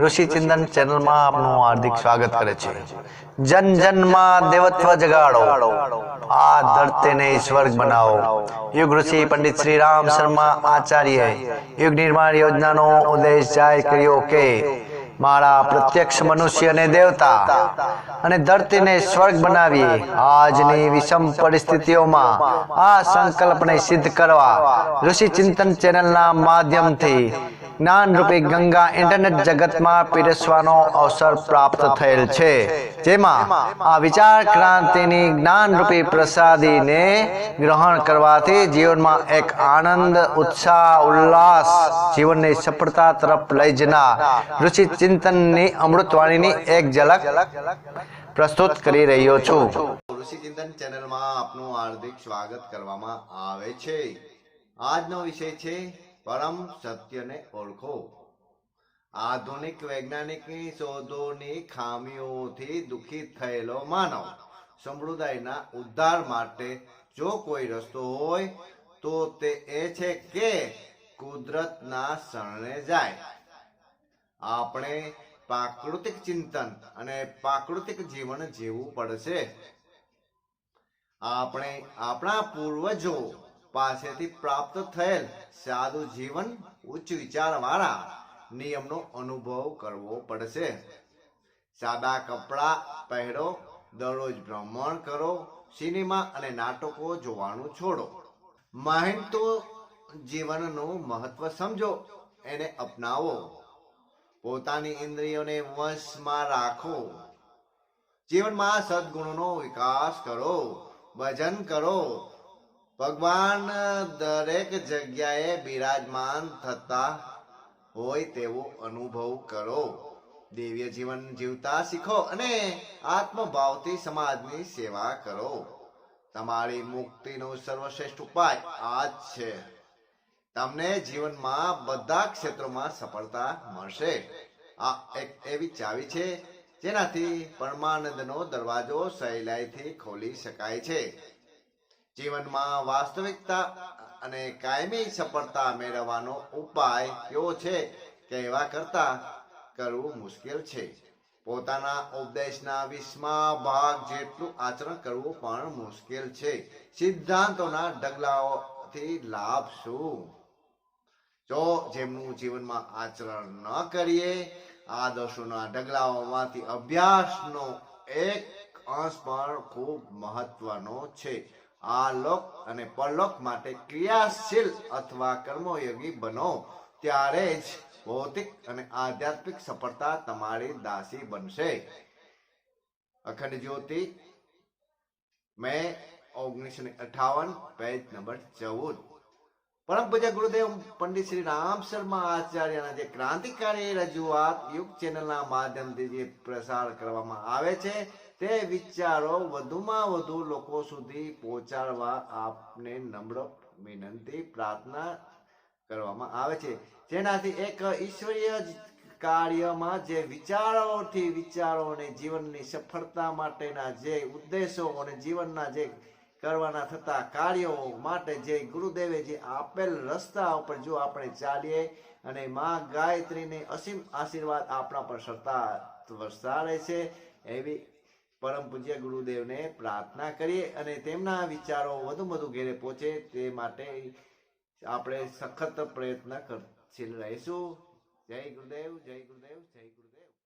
ઋષિ ચિંતન ચેનલમાં આપનું હાર્દિક સ્વાગત કરે છે. જન જનમાં દેવત્વ જગાડો. આ ધરતીને સ્વર્ગ બનાવો. યુગ ઋષિ પંડિત શ્રી રામ શર્મા આચાર્ય યુગ નિર્માણ યોજનાનો ઉદ્દેશ જાહેર કર્યો કે મારા પ્રત્યક્ષ મનુષ્ય ને દેવતા અને ધરતીને સ્વર્ગ બનાવીએ. આજની વિષમ પરિસ્થિતિઓમાં આ સંકલ્પને સિદ્ધ કરવા ઋષિ ચિંતન ચેનલના માધ્યમથી જ્ઞાન રૂપી ગંગા ઇન્ટરનેટ જગતમાં પીરસવાનો અવસર પ્રાપ્ત થયેલ છે. જેમાં આ વિચાર ક્રાંતિની જ્ઞાન રૂપી પ્રસાદીને ગ્રહણ કરવાથી જીવનમાં એક આનંદ, ઉત્સાહ, ઉલ્લાસ, જીવનની સફળતા તરફ લઈ જનાર ઋષિ ચિંતનની અમૃતવાણીની એક ઝલક પ્રસ્તુત કરી રહ્યો છું. ઋષિ ચિંતન ચેનલમાં આપનું હાર્દિક સ્વાગત કરવામાં આવે છે. આજનો વિષય છે પરમ સત્યને ઓળખો. આધુનિક વૈજ્ઞાનિકની શોધોની ખામીઓથી દુઃખિત થયેલો માનવ સમુદાયના ઉદ્ધાર માટે જો કોઈ રસ્તો હોય, તો તે એ છે કે કુદરતના શરણે જાય. આપણે પ્રાકૃતિક ચિંતન અને પ્રાકૃતિક જીવન જીવવું પડશે. આપણે આપણા પૂર્વજો પાસેથી પ્રાપ્ત થયેલ સાદું જીવન ઉચ્ચ વિચારવાળા નિયમનો અનુભવ કરવો પડશે. સાદા કપડાં પહેરો, દરરોજ ભ્રમણ કરો, સિનેમા અને નાટકો જોવાનું છોડો. મહેનતુ જીવનનું મહત્વ સમજો, એને અપનાવો. પોતાની ઇન્દ્રિયોને વશમાં રાખો. જીવનમાં સદગુણોનો વિકાસ કરો, ભજન કરો ભગવાન દરેક જગ્યાએ બિરાજમાન થતા હોય તેવો અનુભવ કરો. દિવ્ય જીવન જીવતા શીખો અને આત્મભાવથી સમાજની સેવા કરો. તમારી મુક્તિનો સર્વશ્રેષ્ઠ ઉપાય આ જ છે. તમને જીવનમાં બધા ક્ષેત્રોમાં સફળતા મળશે. આ એક એવી ચાવી છે, જેનાથી પરમાનંદનો દરવાજો સહેલાઈથી ખોલી શકાય છે. જીવનમાં વાસ્તવિકતા અને કાયમી સફળતા મેળવવાનો ઉપાય કેવો છે કહેવા કરતા કરવું મુશ્કેલ છે. પોતાના ઉપદેશના વીસમા ભાગ જેટલું આચરણ કરવું પણ મુશ્કેલ છે. સિદ્ધાંતોના ડગલાઓથી લાભ શું? જો જેમનું જીવનમાં આચરણ ન કરીએ, આદર્શોના ડગલાઓમાંથી અભ્યાસનો એક અંશ પણ ખૂબ મહત્વનો છે. આ લોક અને પરલોક માટે ક્રિયાશીલ અથવા કર્મયોગી બનો. ત્યારે જ ભૌતિક અને આધ્યાત્મિક સફળતા તમારી દાસી બનશે. અખંડ જ્યોતિ, મે ઓગણીસો ને અઠાવન, પેજ નંબર ચૌદ. પરમ પૂજ્ય ગુરુદેવ પંડિત શ્રી રામ શર્મા આચાર્યના જે ક્રાંતિકારી રજૂઆત યુગ ચેનલના માધ્યમથી જે પ્રસાર કરવામાં આવે છે તે વિચારો વધુમાં વધુ લોકો સુધી પહોંચાડવા આપને નમ્ર વિનંતી પ્રાર્થના કરવામાં આવે છે. જેનાથી એક ઈશ્વરીય કાર્યમાં જે વિચારોથી વિચારો અને જીવનની સફળતા માટેના જે ઉદ્દેશો અને જીવનના જે કરવાના થતા કાર્યો માટે જે ગુરુદેવે જે આપેલ રસ્તા ઉપર જો આપણે ચાલીએ અને માં ગાયત્રીને અસીમ આશીર્વાદ આપણા પર સતા વરસાડે છે, એવી પરમ પૂજ્ય ગુરુદેવને પ્રાર્થના કરીએ અને તેમના વિચારો વધુ વધુ ઘેરે પહોંચે તે માટે આપણે સખત પ્રયત્ન કરશીલ રહીશું. જય ગુરુદેવ જય ગુરુદેવ જય ગુરુદેવ.